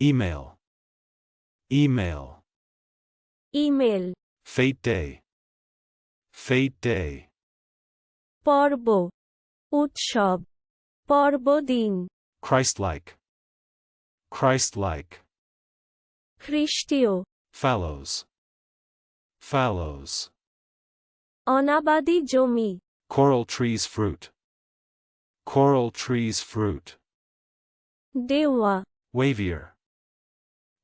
Email. Email. Email Fate day. Fate day. পর্ব উৎসব পর্বদিন Christ-like. Christ-like. খ্রিস্টীয় Fallows. Fallows. অনাবাদি জমি Coral trees fruit. Coral trees fruit. দেওয়া Wavier.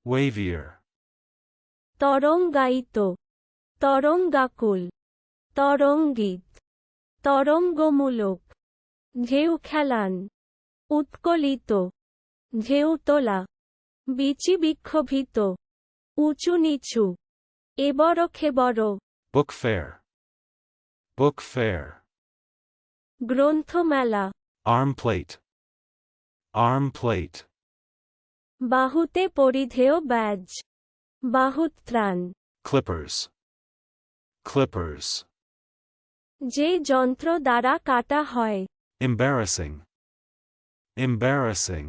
Wavier. তরঙ্গায়িত তরঙ্গাকুল তরঙ্গিত তরঙ্গমূলক ঢেউ খেলান উৎকলিত ঢেউ তোলা বিচিবিক্ষোভিত উঁচু নিচু এবড় খেবড় Book fair. Book fair. গ্রন্থমেলা Arm plate. Arm plate. বাহুতে পরিধেয় ব্যাজ বাহুত্রাণ Clippers. Clippers. যে যন্ত্র দ্বারা কাটা হয় Embarrassing. Embarrassing.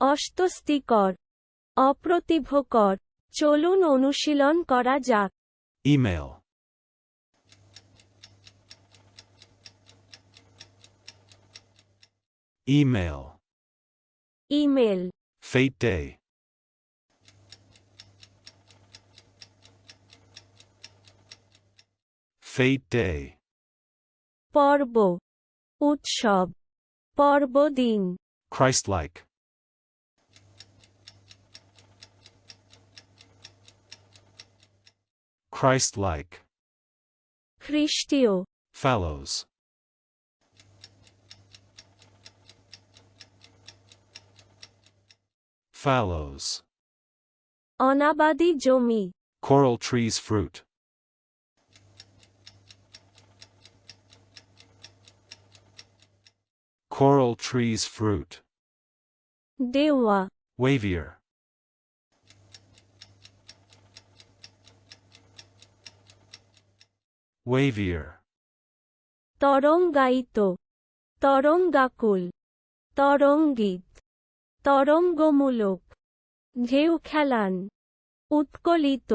অস্বস্তিকর অপ্রতিভকর চলুন অনুশীলন করা যাক Email. Email. Email Fate day. Fate day. পর্ব উৎসব পর্বদিন Christ-like. Christ-like. খ্রিস্টীয় Fallows. Fallows. অনাবাদি জমি Coral trees fruit. Coral trees fruit. দেওয়া Wavier. Wavier. তরঙ্গায়িত তরঙ্গাকুল তরঙ্গিত তরঙ্গমূলক ঢেউ খেলান উৎকলিত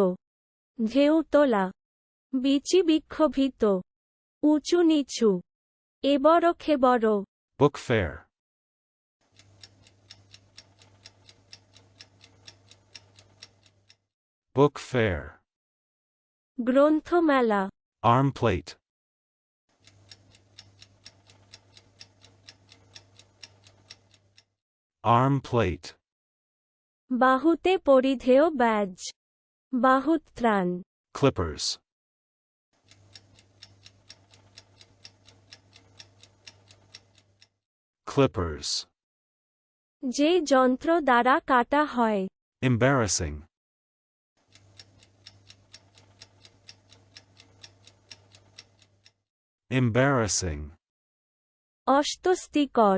ঢেউ তোলা বিচি বিক্ষোভিত উঁচু নিচু এবড় খেবড় Book fair. Book fair. গ্রন্থমেলা Arm plate. Arm plate. বাহুতে পরিধেয় ব্যাজ বাহুত্রাণ Clippers. Clippers. যে যন্ত্র দ্বারা কাটা হয় Embarrassing. Embarrassing. অস্বস্তিকর